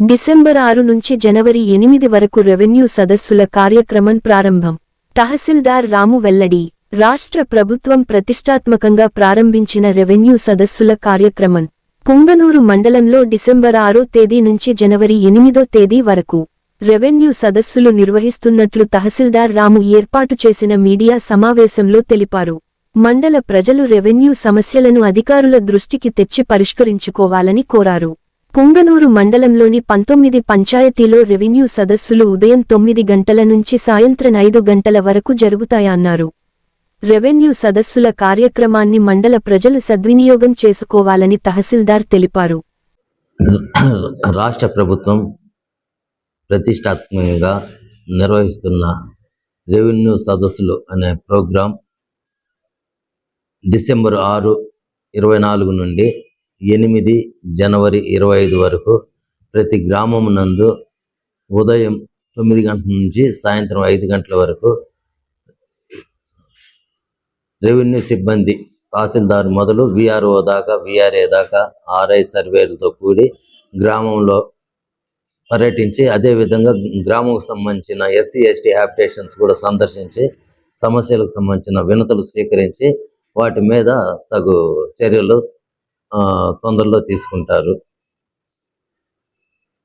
December ఆరు నుంచి జనవరి ఎనిమిది వరకు రెవెన్యూ సదస్సుల కార్యక్రమం ప్రారంభం. తహసీల్దార్ రాము వెల్లడి రాష్ట్ర ప్రభుత్వం ప్రతిష్టాత్మకంగా ప్రారంభించిన రెవెన్యూ సదస్సుల కార్యక్రమం పుంగనూరు మండలంలో డిసెంబర్ ఆరో తేదీ నుంచి జనవరి ఎనిమిదో తేదీ వరకు. రెవెన్యూ సదస్సులు నిర్వహిస్తున్నట్లు తహసీల్దార్ రాము ఏర్పాటు చేసిన మీడియా సమావేశంలో తెలిపారు. మండల ప్రజలు రెవెన్యూ సమస్యలను అధికారుల దృష్టికి తెచ్చి పరిష్కరించుకోవాలని కోరారు. పుంగనూరు మండలంలోని పంతొమ్మిది పంచాయతీలో రెవెన్యూ సదస్సులు ఉదయం తొమ్మిది గంటల నుంచి సాయంత్రం ఐదు గంటల వరకు జరుగుతాయన్నారు. రెవెన్యూ సదస్సుల కార్యక్రమాన్ని మండల ప్రజలు సద్వినియోగం చేసుకోవాలని తహసీల్దార్ తెలిపారు. రాష్ట్ర ప్రభుత్వం ప్రతిష్టాత్మకంగా నిర్వహిస్తున్న రెవెన్యూ సదస్సులు అనే ప్రోగ్రాం డిసెంబర్ ఆరు ఇరవై నాలుగు నుండి ఎనిమిది జనవరి ఇరవై ఐదు వరకు ప్రతి గ్రామం నందు ఉదయం తొమ్మిది గంటల నుంచి సాయంత్రం ఐదు గంటల వరకు రెవెన్యూ సిబ్బంది తహసీల్దార్ మొదలు విఆర్ఓ దాకా విఆర్ఏ దాకా ఆర్ఐ సర్వేలతో కూడి గ్రామంలో పర్యటించి అదేవిధంగా గ్రామంకు సంబంధించిన ఎస్సీ ఎస్టీ హ్యాబిటేషన్స్ కూడా సందర్శించి సమస్యలకు సంబంధించిన వినతులు స్వీకరించి వాటి మీద తగు చర్యలు తొందరలో తీసుకుంటారు.